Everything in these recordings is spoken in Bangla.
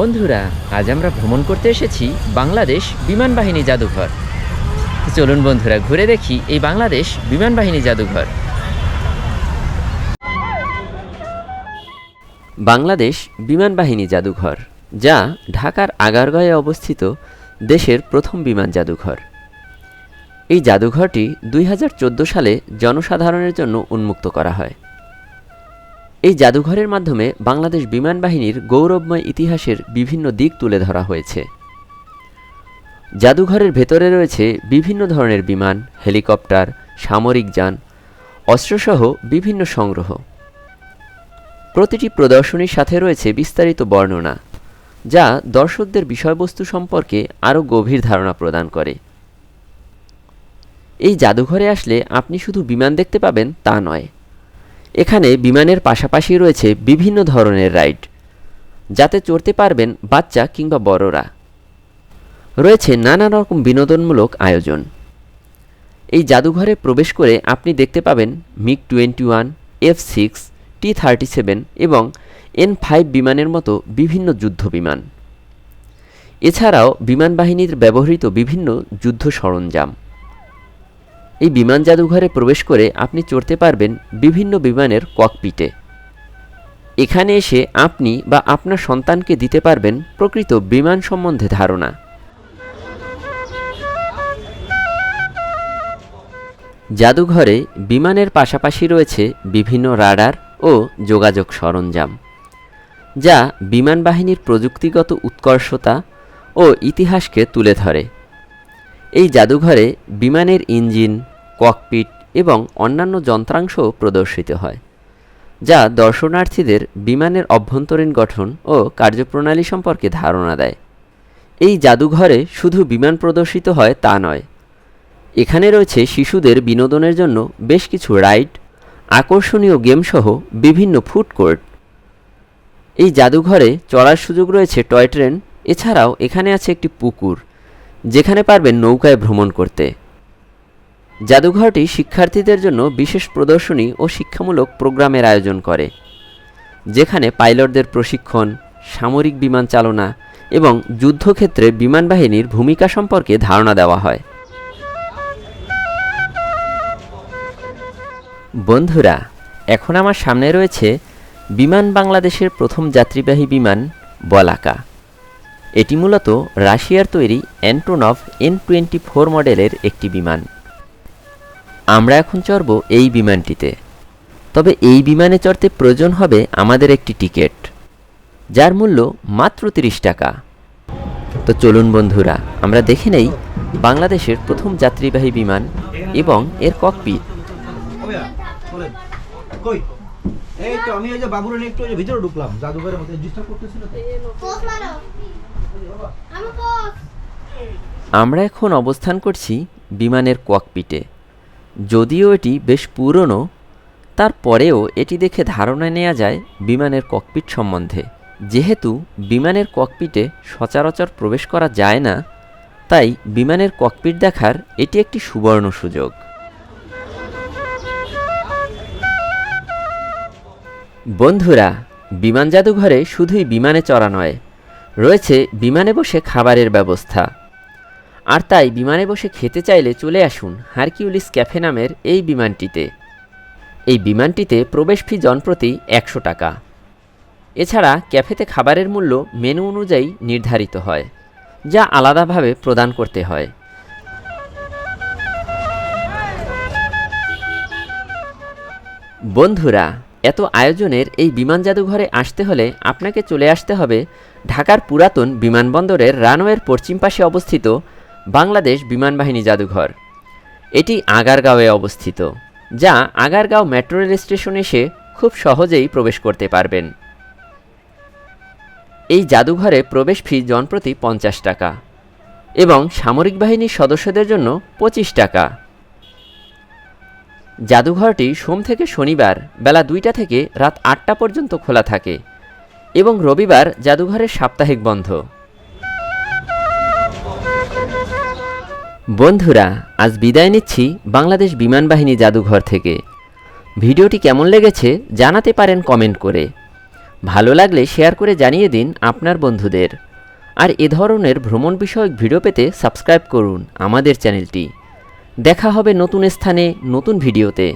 বন্ধুরা, আজ আমরা ভ্রমণ করতে এসেছি বাংলাদেশ বিমান বাহিনী জাদুঘর। চলুন বন্ধুরা, ঘুরে দেখি এই বাংলাদেশ বিমান বাহিনী জাদুঘর। বাংলাদেশ বিমান বাহিনী জাদুঘর, যা ঢাকার আগারগাঁয়ে অবস্থিত দেশের প্রথম বিমান জাদুঘর। এই জাদুঘরটি দুই হাজার চোদ্দ সালে জনসাধারণের জন্য উন্মুক্ত করা হয়। এই জাদুঘরের মাধ্যমে বাংলাদেশ বিমান বাহিনীর গৌরবময় ইতিহাসের বিভিন্ন দিক তুলে ধরা হয়েছে। জাদুঘরের ভেতরে রয়েছে বিভিন্ন ধরনের বিমান, হেলিকপ্টার, সামরিক যান, অস্ত্রসহ বিভিন্ন সংগ্রহ। প্রতিটি প্রদর্শনীর সাথে রয়েছে বিস্তারিত বর্ণনা, যা দর্শকদের বিষয়বস্তু সম্পর্কে আরও গভীর ধারণা প্রদান করে। এই জাদুঘরে আসলে আপনি শুধু বিমান দেখতে পাবেন তা নয় এখানে বিমানের পাশাপাশি রয়েছে বিভিন্ন ধরনের রাইড, যাতে চড়তে পারবেন বাচ্চা কিংবা বড়রা। রয়েছে নানা রকম বিনোদনমূলক আয়োজন। এই জাদুঘরে প্রবেশ করে আপনি দেখতে পাবেন MiG twenty one, F six, T thirty seven এবং এন ফাইভ বিমানের মতো বিভিন্ন যুদ্ধ বিমান। এছাড়াও বিমান বাহিনীর ব্যবহৃত বিভিন্ন যুদ্ধ সরঞ্জাম। এই বিমান জাদুঘরে প্রবেশ করে আপনি চড়তে পারবেন বিভিন্ন বিমানের ককপিটে। এখানে এসে আপনি বা আপনার সন্তানকে দিতে পারবেন প্রকৃত বিমান সম্বন্ধে ধারণা। জাদুঘরে বিমানের পাশাপাশি রয়েছে বিভিন্ন রাডার ও যোগাযোগ সরঞ্জাম, যা বিমান বাহিনীর প্রযুক্তিগত উৎকর্ষতা ও ইতিহাসকে তুলে ধরে। এই জাদুঘরে বিমানের ইঞ্জিন ককপিট এবং অন্যান্য যন্ত্রাংশ প্রদর্শিত হয়, যা দর্শনার্থীদের বিমানের অভ্যন্তরীণ গঠন ও কার্যপ্রণালী সম্পর্কে ধারণা দেয়। এই জাদুঘরে শুধু বিমান প্রদর্শিত হয় তা নয়, এখানে রয়েছে শিশুদের বিনোদনের জন্য বেশ কিছু রাইড, আকর্ষণীয় গেমসহ বিভিন্ন ফুড কোর্ট। এই জাদুঘরে চড়ার সুযোগ রয়েছে টয় ট্রেন, এছাড়াও এখানে আছে একটি পুকুর, যেখানে পারবেন নৌকায় ভ্রমণ করতে। জাদুঘরটি শিক্ষার্থীদের জন্য বিশেষ প্রদর্শনী ও শিক্ষামূলক প্রোগ্রামের আয়োজন করে, যেখানে পাইলটদের প্রশিক্ষণ, সামরিক বিমান চালনা এবং যুদ্ধক্ষেত্রে বিমান বাহিনীর ভূমিকা সম্পর্কে ধারণা দেওয়া হয়। বন্ধুরা, এখন আমার সামনে রয়েছে বিমান বাংলাদেশের প্রথম যাত্রীবাহী বিমান বলাকা। এটি মূলত রাশিয়ার তৈরি অ্যান্টোনভ এন টোয়েন্টি ফোর মডেলের একটি বিমান। আমরা এখন চড়ব এই বিমানটিতে। তবে এই বিমানে চড়তে প্রয়োজন হবে আমাদের একটি টিকিট যার মূল্য মাত্র তিরিশ টাকা। তো চলুন বন্ধুরা আমরা দেখে নেই বাংলাদেশের প্রথম যাত্রীবাহী বিমান এবং এর ককপিট ভাইয়া, বলেন। কই? এই তো আমি ওই যে বাবুর একটু ওই ভিতরে ঢুকলাম জাদুঘরের মধ্যে। ডিস্টার্ব করতেছিল তো। পোস্ট মারো আমি পোস্ট আমরা এখন অবস্থান করছি বিমানের ককপিটে যদিও এটি বেশ পুরনো, তারপরেও এটি দেখে ধারণা নেওয়া যায় বিমানের ককপিট সম্বন্ধে। যেহেতু বিমানের ককপিটে সচরাচর প্রবেশ করা যায় না, তাই বিমানের ককপিট দেখার এটি একটি সুবর্ণ সুযোগ। বন্ধুরা, বিমান জাদুঘরে শুধুই বিমানে চড়া নয়, রয়েছে বিমানে বসে খাবারের ব্যবস্থা। আর তাই বিমানে বসে খেতে চাইলে চলে আসুন হারকিউলিস ক্যাফে নামের এই বিমানটিতে। এই বিমানটিতে প্রবেশ ফি জনপ্রতি একশো টাকা। এছাড়া ক্যাফেতে খাবারের মূল্য মেনু অনুযায়ী নির্ধারিত হয়, যা আলাদাভাবে প্রদান করতে হয়। বন্ধুরা, এত আয়োজনের এই বিমান জাদুঘরে আসতে হলে আপনাকে চলে আসতে হবে ঢাকার পুরাতন বিমানবন্দরের রানওয়ের পশ্চিম পাশে অবস্থিত বাংলাদেশ বিমান বাহিনী জাদুঘর। এটি আগারগাঁওয়ে অবস্থিত, যা আগারগাঁও মেট্রো রেল স্টেশন এসে খুব সহজেই প্রবেশ করতে পারবেন। এই জাদুঘরে প্রবেশ ফি জনপ্রতি পঞ্চাশ টাকা এবং সামরিক বাহিনীর সদস্যদের জন্য পঁচিশ টাকা। জাদুঘরটি সোম থেকে শনিবার বেলা দুইটা থেকে রাত আটটা পর্যন্ত খোলা থাকে এবং রবিবার জাদুঘরের সাপ্তাহিক বন্ধ। বন্ধুরা, আজ বিদায় নিচ্ছি বাংলাদেশ বিমান বাহিনী জাদুঘর থেকে। ভিডিওটি কেমন লেগেছে জানাতে পারেন কমেন্ট করে। ভালো লাগলে শেয়ার করে জানিয়ে দিন আপনার বন্ধুদের। আর এ ধরনের ভ্রমণ বিষয়ক ভিডিও পেতে সাবস্ক্রাইব করুন আমাদের চ্যানেলটি। দেখা হবে নতুন স্থানে, নতুন ভিডিওতে।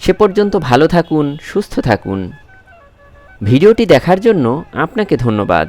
সে পর্যন্ত ভালো থাকুন, সুস্থ থাকুন। ভিডিওটি দেখার জন্য আপনাকে ধন্যবাদ।